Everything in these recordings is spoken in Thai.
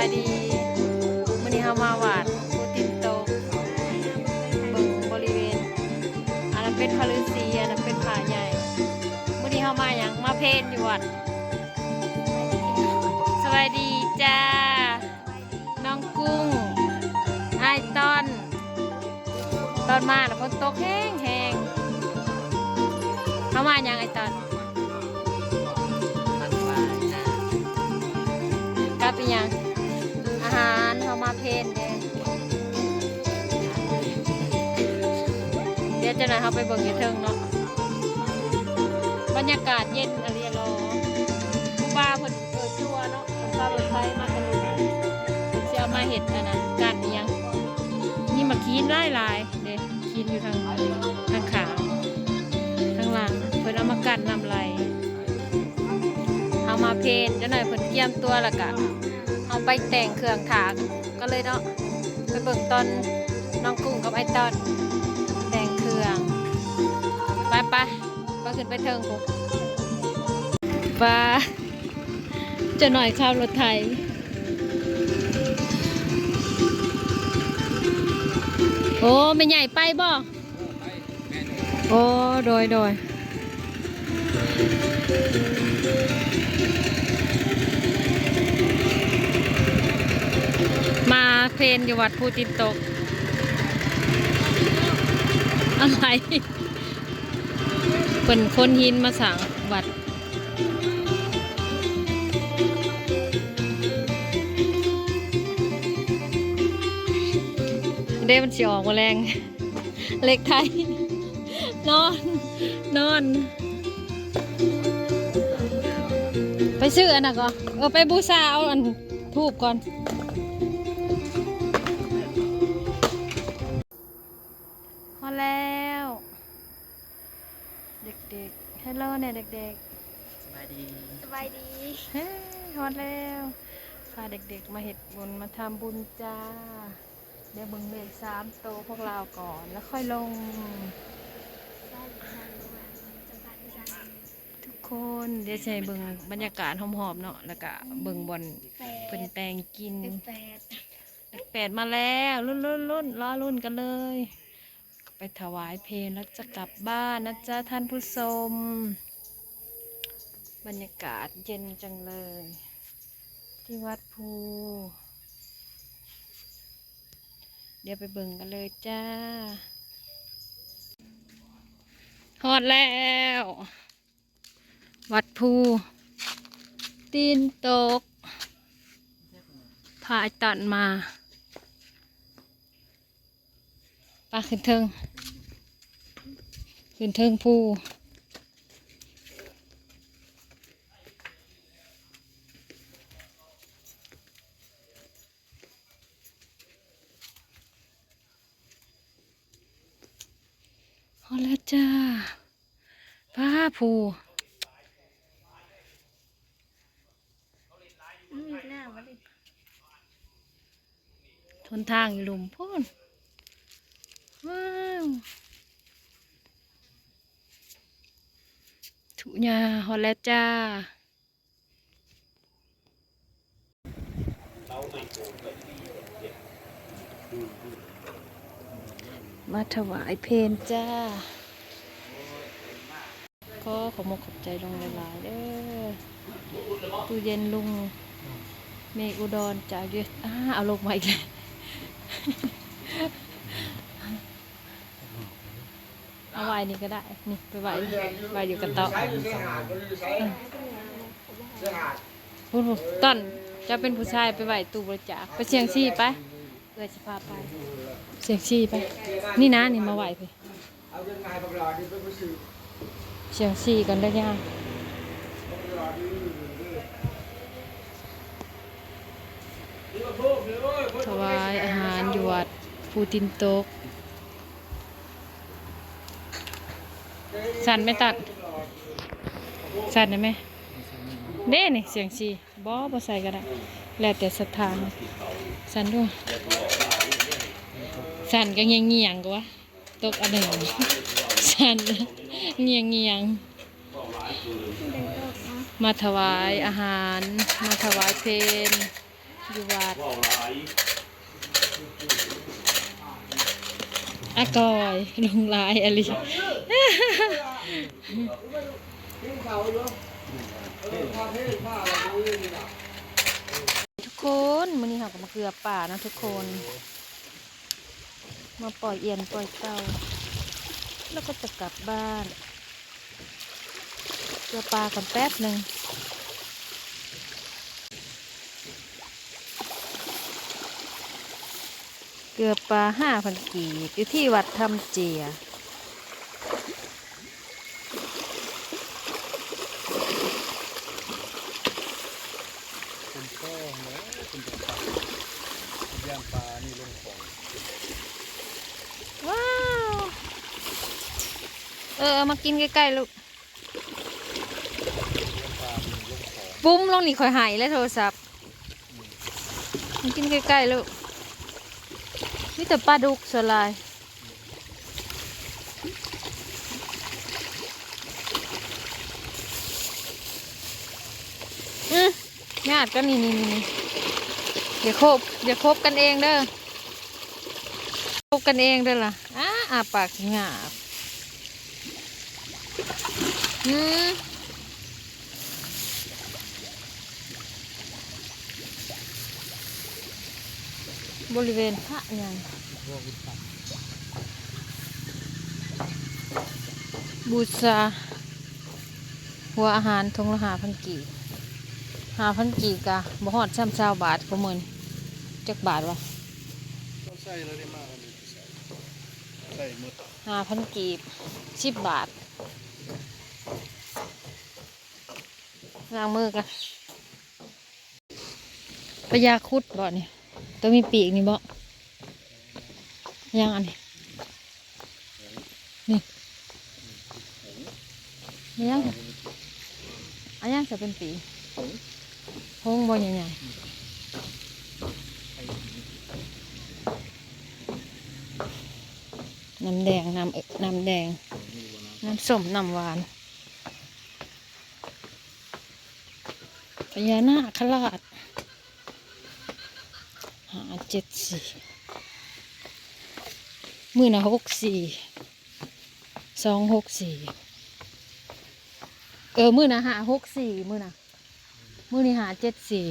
ายดีวันนี้เฮามาหวาดปูตินโตเบิ่งบริเวณ อันนั้นเป็นพาฤาษีอันนั้นเป็นผาใหญ่วันนี้เฮามาหยังมาเพลนอยู่วัดสวัสดีจ้า น้องกุ้งไอายต้นตอนมาน่ะฝนตกแห้งแห้งเขามาหยังไอตอนกลับไปยังอารเขามาเพนเด้เดี๋ยวจะหน่อยเขาไปเบิ่งยู่เทิงเนาะ บรรยากาศเย็นอะไรรอครูบาเพิ่นเปิดตัวเนาะเพิ่นพารถไฟมาตะลุเพิ่นสิเอมาเห็ดอันนั้นกันอิหยังนี่มาคีนไล่ลายเด้คีนอยู่ทางทางขาทางหลังเพิ่นเอามากัดนำไหลเอามาเพนจะหน่อยเพิ่นเกี่ยมตัวละกะ ไปแต่งเครื่องถากก็เลยเนาะไปเบิ่งตอนน้องกุ้งกับไอ้ตอนแต่งเครื่องไปไปๆก็ขึ้นไปเทิงปุ๊บปลาจะหน่อยข้าวรถไทยโอ้ไม่ใหญ่ไปบ่โอ้โดยโดย มาเพลนอยู่วัดภูตินตก อะไรเป็นคนหินมาสั่งวัดเด้มันสิออกมาแรง เล็กไทย นอน นอน ไปซื้ออันน่ะก่อนเออไปบูชาเอาอันทูบก่อน แล้ว เด็กๆฮัลโหลเนี่ยเด็กสบายดีสบายดีๆเฮ้ยพอแล้วพาเด็กๆมาเห็ดบุญมาทำบุญจ้า เดี๋ยวเบิ่งเลขสามโตวพวกเราก่อนแล้วค่อยลง ทุกคนเดี๋ยวใช้เบิ่งบรรยากาศหอมๆเนาะแล้วก็เบิ่งบอลแปเป็นดแตงกิน แปดเลขแปดมาแล้วรุ่นรุ่นรุ่นรอรุ่นกันเลย ไปถวายเพลงแล้วจะกลับบ้านนะจ๊ะท่านผู้ชม บรรยากาศเย็นจังเลย ที่วัดภู เดี๋ยวไปเบิ่งกันเลยจ้าฮอดแล้ว วัดภูตีนตกพาไอ้ตันมา ปลาขึ้นเทิง ขึ้นเทิงภูเอาแล้วจ้าป้าภูอืมหน้ามาดิทนทางอยู่หลุมพ่น ว้าวถุยาฮอลแล้วจ้ามาถวายเพนจ้า ก็ขอมกขอบใจลงหลายๆเด้อตู้เย็นลุง เมฆอุดรจากเยอะอ่าเอาลงมาอีกแล้ว เอาไว้นี่ก็ได้ นี่ไปไว้ไว้อยู่กันต่อพูดๆต้นจะเป็นผู้ชายไปไหวตู้บริจาคไปเชียงชีไปเพื่อจะพาไป เชียงชีไป นี่นะนี่มาไหวไปเชียงชีกันได้ยังถวายอาหารอยู่วัดภูตินโตก สั่นไม่ตัด สั่นได้ไหมเด้นี่เสียงชีบอบอใส่ก็ได้แล้วแต่ศรัทธาสั่นด้วยสั่นก็เงียงเงียงก็วะตกอันหนึ่งสั่นเงียงเงียงมาถวายอาหาร มาถวายเพลอยู่วัด ว่าหลาย อากอยลงลายอะไรทุกคนมันนี้ค่ะก็มาเกลือป่านะทุกคน มาปล่อยเอียนปล่อยเต่าแล้วก็จะกลับบ้าน เกลือปลากันแป๊บหนึ่ง เกลือปลาห้าพันกีบอยู่ที่วัดทำเจียเป็นพ่อนะเป็นปลาย่างปลานี่ลงของว้าว เออเอามากินใกล้ๆลูกปลานี่ลงของปุ้มลงนี่คอยหายแล้วโทรศัพท์มากินใกล้ๆลูก นี่แต่ปลาดุกสลายอืมญาติก็นี่นี่นี่นี่อย่าคบอย่าคบกันเองเด้อคบกันเองเด้อล่ะอ้าอาปากงาบอืม บริเวณพระยังพวกอุปสรรคบูชาหัวอาหารทงละหาพันกีหาพันกีกะบ่ฮอดช่ำเช้าบาทก็มื่นจักบาทวะต้องใส่แล้วได้มากกันใส่ใส่หมดห้าพันกีบสิบบาทล้างมือกันปยาคุดบ่เนี่ย ตัวมีปีกนี่บ่ยังอันนี้นี่ยังอันยังจะเป็นปีหงบ่ใหญ่ๆน้ำแดงน้ำเอน้ำแดง น้ำส้มน้ำหวานพญานาคราช หาเจ็ดสี่มือนะหกสี่สองหกสี่เออมือนะหาหกสี่มือนะมือนี่หาเจ็ดสี่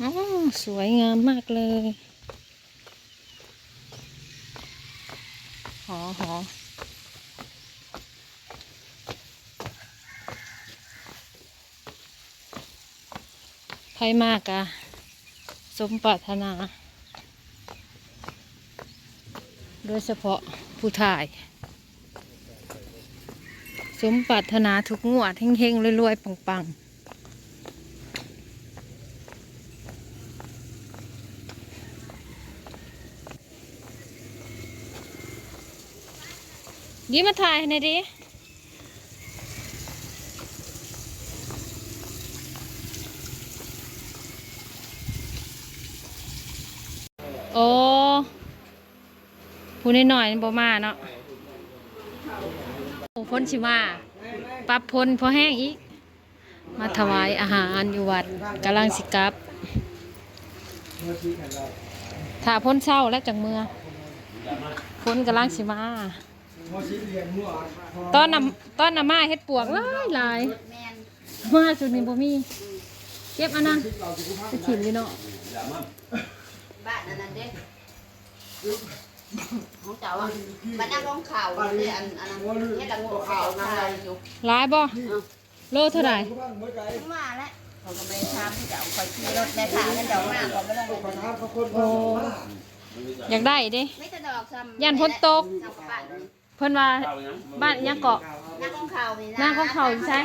อ๋อสวยงามมากเลย หอหอใค รมากอะสมปรารถนา โดยเฉพาะผู้ถ่าย สมปรารถนาทุกงวดเฮงๆรวยๆ ปังๆนี่มาถ่ายหน่อยดิ โอ้ ผู้น้อยๆนี่บ่มาเนาะโอ้พ้นชิมาปรับพ้นพอแห้งอีก มาถวายอาหารอยู่วัดกำลังสิกลับ ถ้าพ้นเช้าแล้วจังเมื่อพ้นกำลังสิมาตอนนำตอนนำมาเฮ็ดปวกหลายหลายมาสุดนี้บ่มีเก็บอันนั้นไปถิ่มอยู่เนาะบ้านอันนั้นเด้ ของเจ้าอะบ้านนั่งร้องข่าวเด้อันอันนั้นเฮ็ดละงูข่าวนั่งอะไรอยู่หลายบ่โลเท่าไหร่มาแล้วเขาก็ไปทำที่เจ้าคอยขี่รถในขากันเจ้ามาเขาไม่ลงไปนะโอ้อยากได้เด้ไม่จะดอกซ้ำย่านพ้นตกทำกับบ้านนี่เพิ่นว่าบ้านอิหยังเกาะ นั่งร้องข่าวนี่นะนั่งของเขาใช่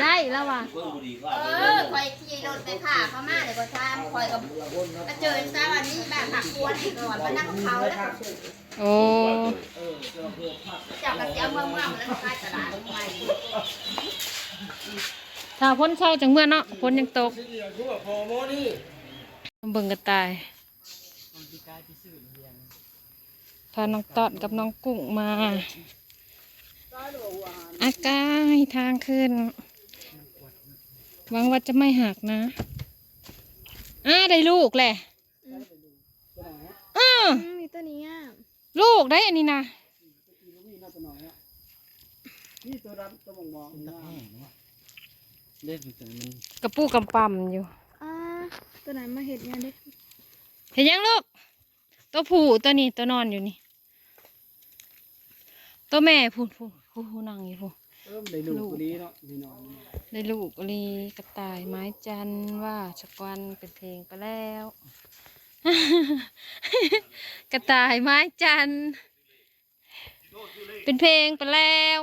ได้แล้วว่ะเพิ่งบุรีก็เออคอยขี่รถไปขาเขามาเดี๋ยวก็ทำคอยกับมาเจอซะวันนี้บ้านหักควรอีกก่อนมานั่งของเขาแล้วเขาซื้อโอ้เจ้ากระเจียวเมืองเมืองแล้วก็ขายตลาดใหม่ถ้าพ้นเช้าจังเมื่อเนาะพ้นยังตกเบิ่งกระต่ายพาน้องตอดกับน้องกุ้งมาต อากายทางขึ้น หวังว่าจะไม่หักนะอ้าได้ลูกแหละอ้าอืมมีตัวนี้อะลูกได้อันนี้นะนี่ตัวดำตัวมองมองนี่นะเล่นแต่มันกระปูกำปั๊มอยู่อ่าตัวไหนมาเห็ดเนี่ยเด็กเห็นยังลูก ตัวผู้ตัวนี้ตัวนอนอยู่นี่ ตัวแม่พูดพูดพูดพูดนั่งอยู่พูดเออมันได้ลูกนี้เนาะนี่นอนนี่ได้ลูกลีกระต่ายไม้จันทร์ว่าชักวันเป็นเพลงไปแล้ว กระต่ายไม้จันทร์เป็นเพลงไปแล้ว